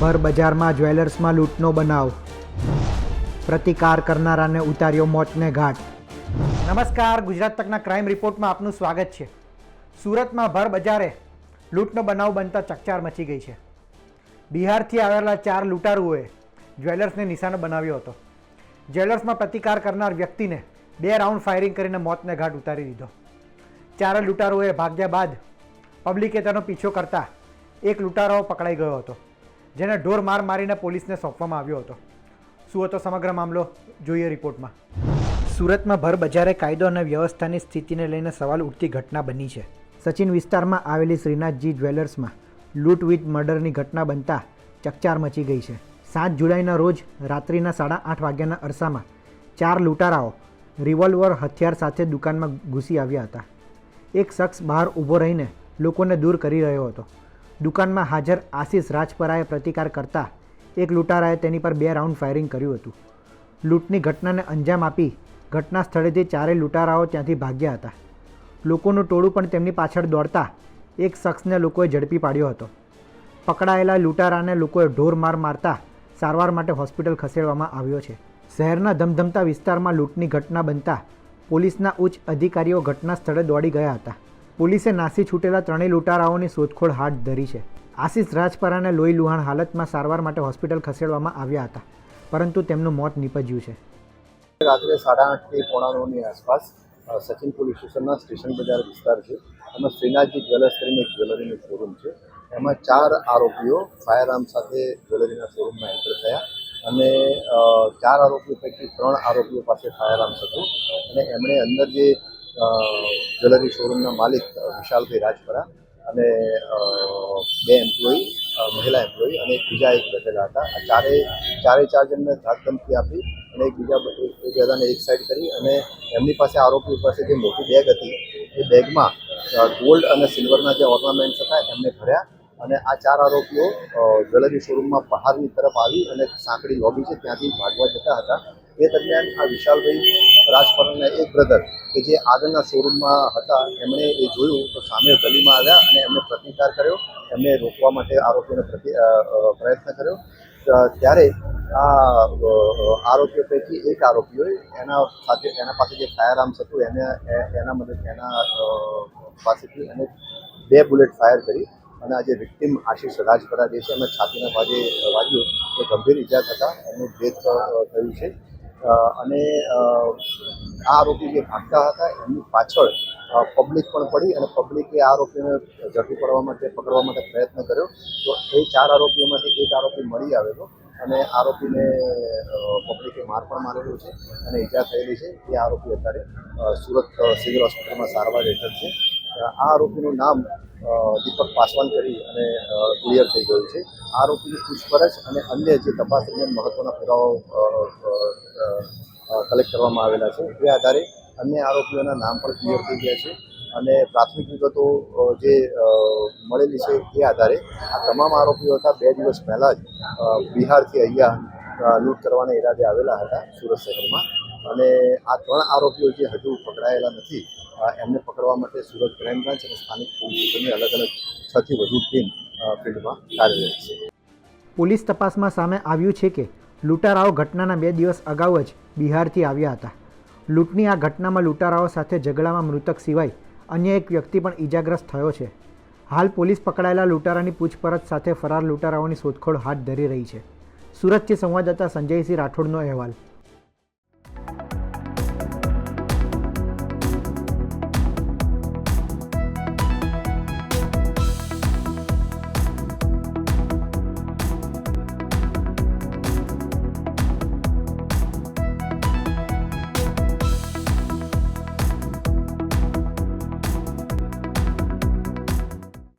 ભર બજારમાં જ્વેલર્સમાં લૂંટનો બનાવ. પ્રતિકાર કરનારાને ઉતાર્યો મોતને ઘાટ. નમસ્કાર, ગુજરાત તકના ક્રાઇમ રિપોર્ટમાં આપનું સ્વાગત છે. સુરતમાં ભર બજારે લૂંટનો બનાવ બનતા ચકચાર મચી ગઈ છે. બિહારથી આવેલા ચાર લૂંટારુઓએ જ્વેલર્સને નિશાનો બનાવ્યો હતો. જ્વેલર્સમાં પ્રતિકાર કરનાર વ્યક્તિને બે રાઉન્ડ ફાયરિંગ કરીને મોતને ઘાટ ઉતારી દીધો. ચારે લૂંટારુઓએ ભાગ્યા બાદ પબ્લિકે તેનો પીછો કરતા એક લૂંટારો પકડાઈ ગયો હતો. જેને ઢોર માર મારીને પોલીસને સોંપવામાં આવ્યો હતો. શું હતો સમગ્ર મામલો? જોઈએ રિપોર્ટમાં. સુરતમાં ભર બજારે કાયદો અને વ્યવસ્થાની સ્થિતિને લઈને સવાલ ઉઠતી ઘટના બની છે. સચિન વિસ્તારમાં આવેલી શ્રીનાથજી જ્વેલર્સમાં લૂંટ વિથ મર્ડરની ઘટના બનતા ચકચાર મચી ગઈ છે. સાત જુલાઈના રોજ રાત્રિના સાડા આઠ વાગ્યાના અરસામાં ચાર લૂંટારાઓ રિવોલ્વર હથિયાર સાથે દુકાનમાં ઘૂસી આવ્યા હતા. એક શખ્સ બહાર ઊભો રહીને લોકોને દૂર કરી રહ્યો હતો. દુકાનમાં હાજર આશિષ રાજપરાએ પ્રતિકાર કરતા એક લૂંટારાએ તેની પર બે રાઉન્ડ ફાયરિંગ કર્યું હતું. લૂંટની ઘટનાને અંજામ આપી ઘટના સ્થળેથી ચારેય લૂંટારાઓ ત્યાંથી ભાગ્યા હતા. લોકોનું ટોળું પણ તેમની પાછળ દોડતા એક શખ્સને લોકોએ ઝડપી પાડ્યો હતો. પકડાયેલા લૂંટારાને લોકોએ ઢોર માર મારતા સારવાર માટે હોસ્પિટલ ખસેડવામાં આવ્યો છે. શહેરના ધમધમતા વિસ્તારમાં લૂંટની ઘટના બનતા પોલીસના ઉચ્ચ અધિકારીઓ ઘટના સ્થળે દોડી ગયા હતા. પોલીસે નાસી છૂટેલા ત્રણેય લૂંટારાઓની શોધખોળ હાથ ધરી છે. આશિષ રાજપરાને લોહી લુહાણ હાલતમાં સારવાર માટે હોસ્પિટલ ખસેડવામાં આવ્યા હતા, પરંતુ તેમનું મોત નીપજ્યું છે. રાત્રે સાડા આઠથી પોણા નવની આસપાસ સચિન પોલીસ સ્ટેશનના સ્ટેશન બજાર વિસ્તાર છે. એમાં શ્રીનાથજી જ્વેલર્સ કરીને એક જ્વેલરીનું શોરૂમ છે. એમાં ચાર આરોપીઓ ફાયર સાથે જ્વેલરીના શોરૂમમાં એન્ટર થયા અને ચાર આરોપીઓ પૈકી ત્રણ આરોપીઓ પાસે ફાયર હતું. અને એમણે અંદર જે જ્વેલરી શોરૂમના માલિક વિશાલભાઈ રાજપરા અને બે એમ્પ્લોયી મહિલા એમ્પ્લોયી અને બીજા એક બેઠેલા હતા. આ ચારે ચારે ચાર જણને ધાકધમકી આપી અને એક બીજા બ- એક એક બધાને એક સાઈડ કરી અને એમની પાસે આરોપી પાસે જે મોટી બેગ હતી. એ બેગમાં ગોલ્ડ અને સિલ્વરના જે ઓર્નામેન્ટ્સ હતા, એમને ભર્યા અને આ ચાર આરોપીઓ જ્વેલરી શોરૂમમાં બહારની તરફ આવી અને સાંકડી લોબી છે, ત્યાંથી ભાગવા જતા હતા. એ દરમિયાન આ વિશાલભાઈ રાજપરાના એક બ્રધર કે જે આગળના શોરૂમમાં હતા, એમણે એ જોયું તો સામે ગલીમાં આવ્યા અને એમને પ્રતિકાર કર્યો. એમને રોકવા માટે આરોપીઓને પ્રયત્ન કર્યો. ત્યારે આ આરોપીઓ પૈકી એક આરોપીઓએ એના સાથે, એના પાસે જે ફાયર આર્મ્સ હતું, એને એના મદદ, એના પાસેથી એને બે બુલેટ ફાયર કરી અને આ જે વિક્ટિમ આશીષ રાજપરા જે છે એમને છાતીના ભાગે વાગ્યું એ ગંભીર ઇજા થતા એમનું ડેથ થયું છે. અને આ આરોપી જે ભાગતા હતા, એમની પાછળ પબ્લિક પણ પડી અને પબ્લિકે આ આરોપીને ઝડપી પડવા માટે, પકડવા માટે પ્રયત્ન કર્યો. તો એ ચાર આરોપીઓમાંથી એક આરોપી મળી આવેલો અને આરોપીને પબ્લિકે માર પણ મારેલો છે અને ઈજા થયેલી છે. એ આરોપી અત્યારે સુરત સિવિલ હોસ્પિટલમાં સારવાર હેઠળ છે. આ આરોપીનું નામ દીપક પાસવાન કરી અને ક્લિયર થઈ ગયું છે. આરોપીની પૂછપરછ અને અન્ય જે તપાસ દરમિયાન મહત્વના પુરાવાઓ કલેક્ટ કરવામાં આવેલા છે, એ આધારે અન્ય આરોપીઓના નામ પણ ક્લિયર થઈ ગયા છે. અને પ્રાથમિક વિગતો જે મળેલી છે, એ આધારે આ તમામ આરોપીઓ હતા, બે દિવસ પહેલાં જ બિહારથી અહીંયા લૂંટ કરવાના ઈરાદે આવેલા હતા, સુરત શહેરમાં. અને આ ત્રણ આરોપીઓ જે હજુ પકડાયેલા નથી એમને પકડવા માટે સુરત ક્રાઇમ બ્રાન્ચ અને સ્થાનિક પોલીસોની અલગ અલગ છથી વધુ ટીમ ફિલ્ડમાં કાર્યરત છે. પોલીસ તપાસમાં સામે આવ્યું છે કે લૂંટારાઓ ઘટનાના બે દિવસ અગાઉ જ બિહારથી આવ્યા હતા. લૂંટની આ ઘટનામાં લૂંટારાઓ સાથે ઝઘડામાં મૃતક સિવાય અન્ય એક વ્યક્તિ પણ ઈજાગ્રસ્ત થયો છે. હાલ પોલીસ પકડાયેલા લૂંટારાની પૂછપરછ સાથે ફરાર લૂંટારાઓની શોધખોળ હાથ ધરી રહી છે. સુરતથી સંવાદદાતા સંજયસિંહ રાઠોડનો અહેવાલ.